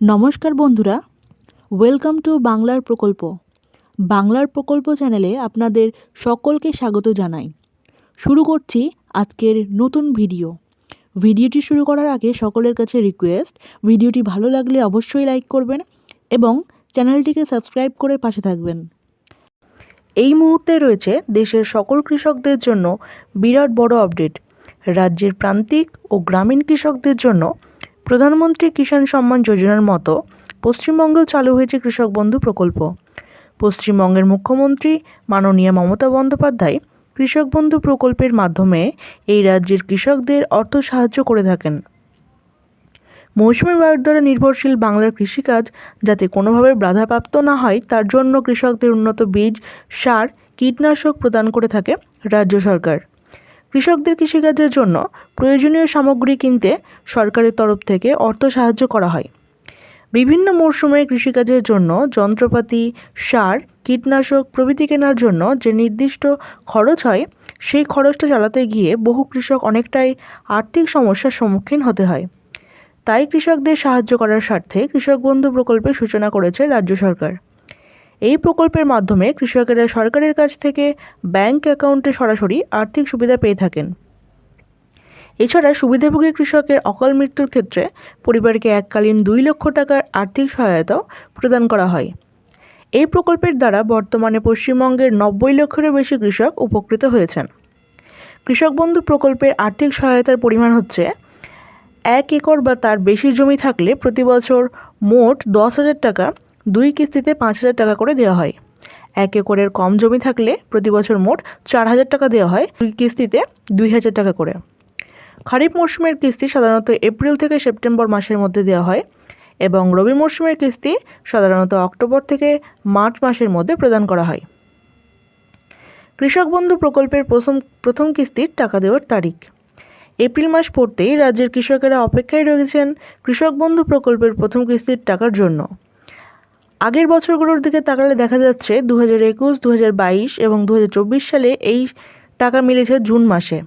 নমস্কার বন্ধুরা welcome to বাংলার প্রকল্প। বাংলার প্রকল্প চ্যানেলে আপনাদের সকলকে স্বাগত জানাই। শুরু করছি আজকের নতুন ভিডিও ভিডিওটি শুরু করার আগে সকলের কাছে রিকোয়েস্ট ভিডিওটি ভালো লাগলে অবশ্যই লাইক করবেন এবং চ্যানেলটিকে সাবস্ক্রাইব করে পাশে থাকবেন। এই মুহূর্তে রয়েছে দেশের সকল কৃষকদের জন্য বিরাট বড় আপডেট রাজ্যের প্রান্তিক ও গ্রামীণ কৃষকদের জন্য প্রধানমন্ত্রী কিষাণ সম্মান যোজনার মতো পশ্চিমবঙ্গেও চালু হয়েছে কৃষক বন্ধু প্রকল্প। পশ্চিমবঙ্গের মুখ্যমন্ত্রী মাননীয় মমতা বন্দ্যোপাধ্যায় কৃষক বন্ধু প্রকল্পের মাধ্যমে এই রাজ্যের কৃষকদের অর্থ সাহায্য করে থাকেন। মৌসুমী বায়ুর দ্বারা নির্ভরশীল বাংলার কৃষিকাজ যাতে কোনোভাবে বাধাপ্রাপ্ত না হয়, তার জন্য কৃষকদের উন্নত বীজ, সার, কীটনাশক প্রদান করে থাকে রাজ্য সরকার। কৃষকদের কৃষিকাজের জন্য প্রয়োজনীয় সামগ্রী কিনতে সরকারের তরফ থেকে অর্থ সাহায্য করা হয়। বিভিন্ন মরশুমে কৃষিকাজের জন্য যন্ত্রপাতি, সার, কীটনাশক প্রভৃতি কেনার জন্য যে নির্দিষ্ট খরচ হয়, সেই খরচটা চালাতে গিয়ে বহু কৃষক অনেকটাই আর্থিক সমস্যার সম্মুখীন হতে হয়। তাই কৃষকদের সাহায্য করার স্বার্থে কৃষক বন্ধু প্রকল্পের সূচনা করেছে রাজ্য সরকার। এই প্রকল্পের মাধ্যমে কৃষকেরা সরকারের কাছ থেকে ব্যাংক অ্যাকাউন্টে সরাসরি আর্থিক সুবিধা পেয়ে থাকেন। এছাড়া সুবিধাভোগী কৃষকের অকাল মৃত্যুর ক্ষেত্রে পরিবারকে এককালীন দুই লক্ষ টাকার আর্থিক সহায়তাও প্রদান করা হয়। এই প্রকল্পের দ্বারা বর্তমানে পশ্চিমবঙ্গের নব্বই লক্ষেরও বেশি কৃষক উপকৃত হয়েছেন। কৃষক বন্ধু প্রকল্পের আর্থিক সহায়তার পরিমাণ হচ্ছে এক একর বা তার বেশি জমি থাকলে প্রতি বছর মোট দশ হাজার টাকা দুই কিস্তিতে পাঁচ হাজার টাকা করে দেওয়া হয়। এক একরের কম জমি থাকলে প্রতি বছর মোট চার হাজার টাকা দেওয়া হয় দুই কিস্তিতে দুই হাজার টাকা করে। খারিফ মরশুমের কিস্তি সাধারণত এপ্রিল থেকে সেপ্টেম্বর মাসের মধ্যে দেওয়া হয় এবং রবি মরশুমের কিস্তি সাধারণত অক্টোবর থেকে মার্চ মাসের মধ্যে প্রদান করা হয়। কৃষক বন্ধু প্রকল্পের প্রথম প্রথম কিস্তির টাকা দেওয়ার তারিখ। এপ্রিল মাস পড়তেই রাজ্যের কৃষকেরা অপেক্ষায় রয়েছেন কৃষক বন্ধু প্রকল্পের প্রথম কিস্তির টাকার জন্য। আগের বছরগুলোর দিকে তাকালে দেখা যাচ্ছে দু হাজার একুশ দু হাজার বাইশ এবং দু হাজার চব্বিশ সালে এই টাকা মিলেছে জুন মাসে।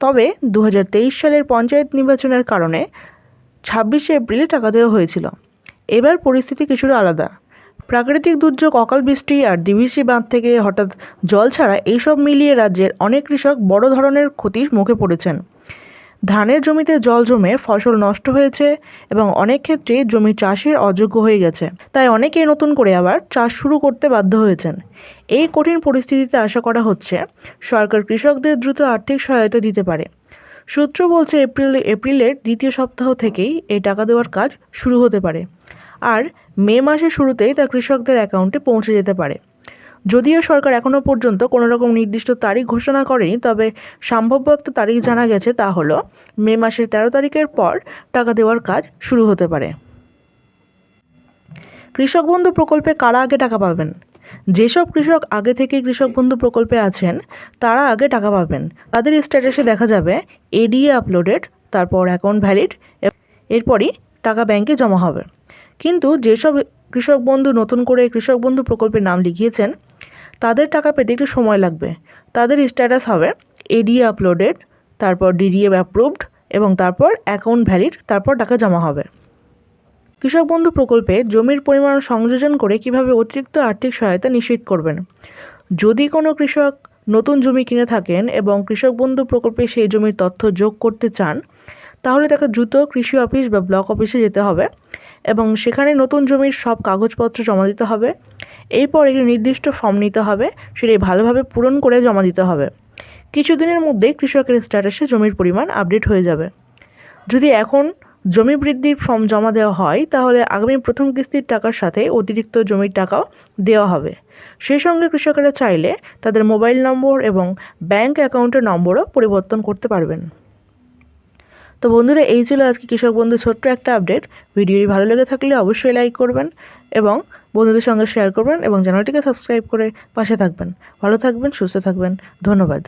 তবে দু হাজার তেইশ সালের পঞ্চায়েত নির্বাচনের কারণে ছাব্বিশে এপ্রিলে টাকা দেওয়া হয়েছিল। এবার পরিস্থিতি কিছুটা আলাদা। প্রাকৃতিক দুর্যোগ, অকাল বৃষ্টি আর ডিভিসি বাঁধ থেকে হঠাৎ জল ছাড়া এইসব মিলিয়ে রাজ্যের অনেক কৃষক বড় ধরনের ক্ষতির মুখে পড়েছেন। ধানের জমিতে জল জমে ফসল নষ্ট হয়েছে এবং অনেক ক্ষেত্রে জমি চাষের অযোগ্য হয়ে গেছে। তাই অনেকেই নতুন করে আবার চাষ শুরু করতে বাধ্য হয়েছেন। এই কঠিন পরিস্থিতিতে আশা করা হচ্ছে সরকার কৃষকদের দ্রুত আর্থিক সহায়তা দিতে পারে। সূত্র বলছে এপ্রিল, এপ্রিলের দ্বিতীয় সপ্তাহ থেকেই এই টাকা দেওয়ার কাজ শুরু হতে পারে। আর মে মাসের শুরুতেই তা কৃষকদের অ্যাকাউন্টে পৌঁছে যেতে পারে। যদিও সরকার এখনও পর্যন্ত কোনো রকম নির্দিষ্ট তারিখ ঘোষণা করেনি তবে সম্ভাব্য একটা তারিখ জানা গেছে তা হলো মে মাসের তেরো তারিখের পর টাকা দেওয়ার কাজ শুরু হতে পারে। কৃষক বন্ধু প্রকল্পে কারা আগে টাকা পাবেন? যেসব কৃষক আগে থেকে কৃষক বন্ধু প্রকল্পে আছেন তারা আগে টাকা পাবেন। তাদের স্ট্যাটাসে দেখা যাবে এডিএ আপলোডেড তারপর অ্যাকাউন্ট ভ্যালিড এরপরই টাকা ব্যাংকে জমা হবে। কিন্তু যেসব কৃষক বন্ধু নতুন করে কৃষক বন্ধু প্রকল্পের নাম লিখিয়েছেন তাদের টাকা পেতে একটু সময় লাগবে। তাদের স্ট্যাটাস হবে এডিএ আপলোডেড তারপর ডিডিএ অ্যাপ্রুভড এবং তারপর অ্যাকাউন্ট ভ্যালিড তারপর টাকা জমা হবে। কৃষক বন্ধু প্রকল্পে জমির পরিমাণ সংযোজন করে কীভাবে অতিরিক্ত আর্থিক সহায়তা নিশ্চিত করবেন? যদি কোনো কৃষক নতুন জমি কিনে থাকেন এবং কৃষক বন্ধু প্রকল্পে সেই জমির তথ্য যোগ করতে চান, তাহলে তাকে দ্রুত কৃষি অফিস বা ব্লক অফিসে যেতে হবে এবং সেখানে নতুন জমির সব কাগজপত্র জমা দিতে হবে। এরপর একটি নির্দিষ্ট ফর্ম নিতে হবে, সেটি ভালোভাবে পূরণ করে জমা দিতে হবে। কিছুদিনের মধ্যেই কৃষকের স্ট্যাটাসে জমির পরিমাণ আপডেট হয়ে যাবে। যদি এখন জমি বৃদ্ধির ফর্ম জমা দেওয়া হয়, তাহলে আগামী প্রথম কিস্তির টাকার সাথে অতিরিক্ত জমির টাকাও দেওয়া হবে। সেই সঙ্গে কৃষকেরা চাইলে তাদের মোবাইল নম্বর এবং ব্যাংক অ্যাকাউন্টের নম্বরও পরিবর্তন করতে পারবেন। তো বন্ধুরা, এই ছিল আজকে কৃষক বন্ধু ছোট্ট একটা আপডেট ভিডিওটি ভালো লেগে থাকলে অবশ্যই লাইক করবেন এবং বন্ধুদের সঙ্গে শেয়ার করবেন এবং চ্যানেলটিকে সাবস্ক্রাইব করে পাশে থাকবেন। ভালো থাকবেন, সুস্থ থাকবেন। ধন্যবাদ।